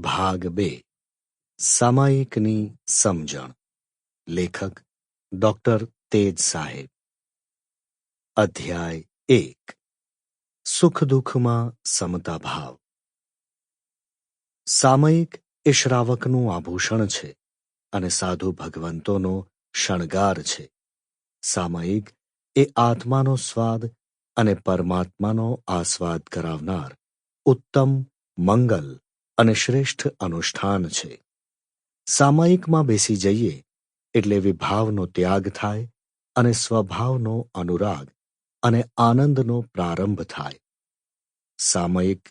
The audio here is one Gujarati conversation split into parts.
ભાગ બે. સામાયિકની સમજણ. લેખક ડોક્ટર તેજ સાહેબ. અધ્યાય એક. સુખ દુઃખમાં સમતા ભાવ. સામયિક એ શ્રાવકનું આભૂષણ છે અને સાધુ ભગવંતોનો શણગાર છે. સામયિક એ આત્માનો સ્વાદ અને પરમાત્માનો આસ્વાદ કરાવનાર ઉત્તમ મંગલ અને શ્રેષ્ઠ અનુષ્ઠાન છે. સામાયિકમાં બેસી જઈએ એટલે વિભાવનો ત્યાગ થાય અને સ્વભાવનો અનુરાગ અને આનંદનો પ્રારંભ થાય. સામયિક,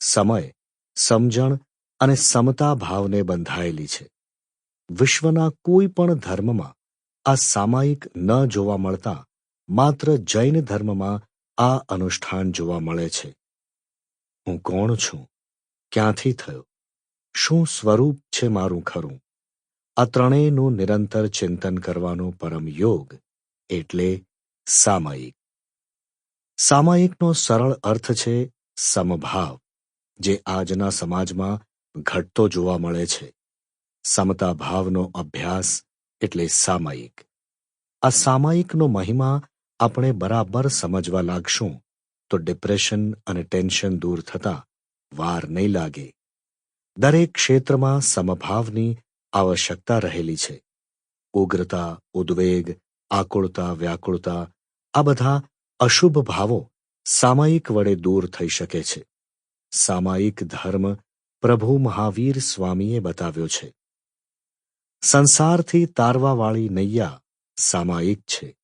સમય, સમજણ અને સમતા ભાવને બંધાયેલી છે. વિશ્વના કોઈ પણ ધર્મમાં આ સામાયિક ન જોવા મળતા માત્ર જૈન ધર્મમાં આ અનુષ્ઠાન જોવા મળે છે. હું કોણ છું? ક્યાંથી થયો? શું સ્વરૂપ છે મારું ખરું? આ ત્રણેયનું નિરંતર ચિંતન કરવાનો પરમ યોગ એટલે સામાયિક. સામાયિકનો સરળ અર્થ છે સમભાવ, જે આજના સમાજમાં ઘટતો જોવા મળે છે. સમતા ભાવનો અભ્યાસ એટલે સામાયિક. આ સામાયિકનો મહિમા આપણે બરાબર સમજવા લાગશું તો ડિપ્રેશન અને ટેન્શન દૂર થતા વાર નહીં લાગે. દરેક ક્ષેત્રમાં સમભાવની આવશ્યકતા રહેલી છે. ઉગ્રતા, ઉદ્વેગ, આકુળતા, વ્યાકુળતા, આ બધા અશુભ ભાવો સામાયિક વડે દૂર થઈ શકે છે. સામાયિક ધર્મ પ્રભુ મહાવીર સ્વામીએ બતાવ્યો છે. સંસારથી તારવાવાળી નૈયા સામાયિક છે.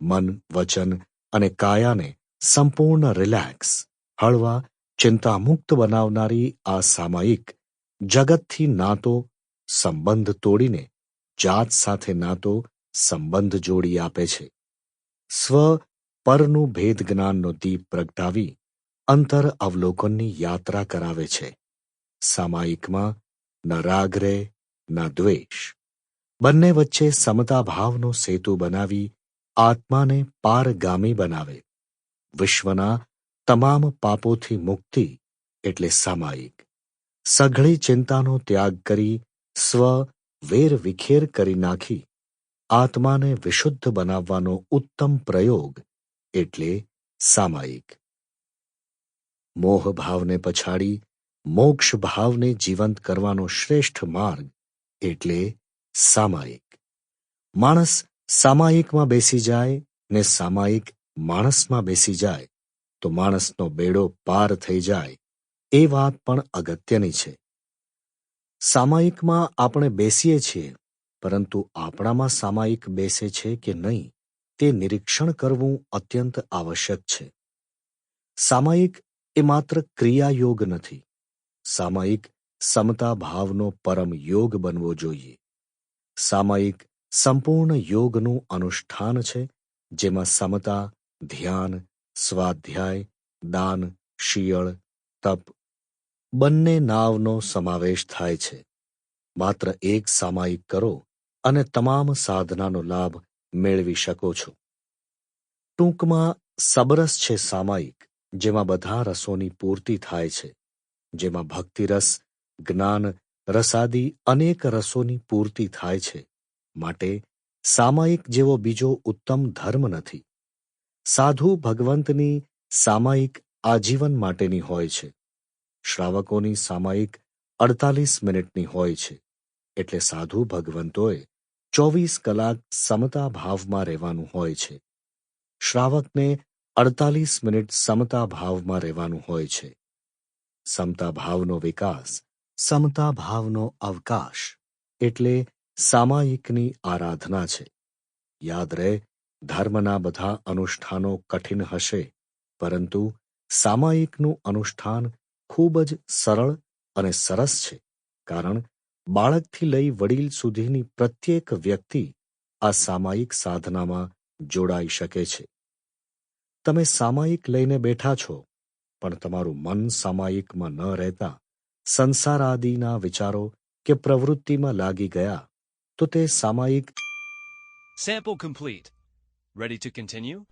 મન, વચન અને કાયાને સંપૂર્ણ રિલેક્સ, હળવા ચિંતામુક્ત બનાવનારી આ સામાયિક જગતથી નાતો સંબંધ તોડીને જાત સાથે નાતો સંબંધ જોડી આપે છે. સ્વ પરનું ભેદ જ્ઞાનનો દીપ પ્રગટાવી અંતર અવલોકનની યાત્રા કરાવે છે. સામાયિકમાં ન રાગ રહે ન દ્વેષ. બંને વચ્ચે સમતા ભાવનો સેતુ બનાવી આત્માને પારગામી બનાવે. વિશ્વના તમામ પાપોથી મુક્તિ એટલે સામાયિક. સઘળી ચિંતાનો ત્યાગ કરી, સ્વ વેર વિખેર કરી નાખી, આત્માને વિશુદ્ધ બનાવવાનો ઉત્તમ પ્રયોગ એટલે સામાયિક. મોહ ભાવને પછાડી મોક્ષ ભાવને જીવંત કરવાનો શ્રેષ્ઠ માર્ગ એટલે સામાયિક. માણસ સામાયિકમાં બેસી જાય ને સામાયિક માણસમાં બેસી જાય તો માણસનો બેડો પાર થઈ જાય, એ વાત પણ અગત્યની છે. સામાયિકમાં આપણે બેસીએ છીએ, પરંતુ આપણામાં સામાયિક બેસે છે કે નહીં, તે નિરીક્ષણ કરવું અત્યંત આવશ્યક છે. સામાયિક એ માત્ર ક્રિયાયોગ નથી. સામાયિક સમતા ભાવનો પરમ યોગ બનવો જોઈએ. સામાયિક સંપૂર્ણ યોગનું અનુષ્ઠાન છે, જેમાં સમતા, ધ્યાન સ્વાધ્યાય, દાન, શિયળ, તપ બંને નાવનો સમાવેશ થાય છે. માત્ર એક સામાયિક કરો અને તમામ સાધનાનો લાભ મેળવી શકો છો. ટૂંકમાં, સબરસ છે સામાયિક, જેમાં બધા રસોની પૂર્તિ થાય છે, જેમાં ભક્તિરસ, જ્ઞાન, રસાદી અનેક રસોની પૂર્તિ થાય છે. માટે સામાયિક જેવો બીજો ઉત્તમ ધર્મ નથી. સાધુ ભગવંતની સામાયિક આજીવન માટેની હોય છે. શ્રાવકોની સામાયિક અડતાલીસ મિનિટની હોય છે. એટલે સાધુ ભગવંતોએ ચોવીસ કલાક સમતા ભાવમાં રહેવાનું હોય છે. શ્રાવકને અડતાલીસ મિનિટ સમતા ભાવમાં રહેવાનું હોય છે. સમતા ભાવનો વિકાસ, સમતા ભાવનો અવકાશ એટલે સામાયિકની આરાધના છે. યાદ રહે ધર્મના બધા અનુષ્ઠાનો કઠિન હશે, પરંતુ સામાયિકનું અનુષ્ઠાન ખૂબ જ સરળ અને સરસ છે, કારણ બાળકથી લઈ વડીલ સુધીની પ્રત્યેક વ્યક્તિ આ સામાયિક સાધનામાં જોડાઈ શકે છે તમે સામાયિક લઈને બેઠા છો, પણ તમારું મન સામાયિકમાં ન રહેતા સંસાર આદિના વિચારો કે પ્રવૃત્તિમાં લાગી ગયા, તો તે સામાયિક sample complete. Ready to continue?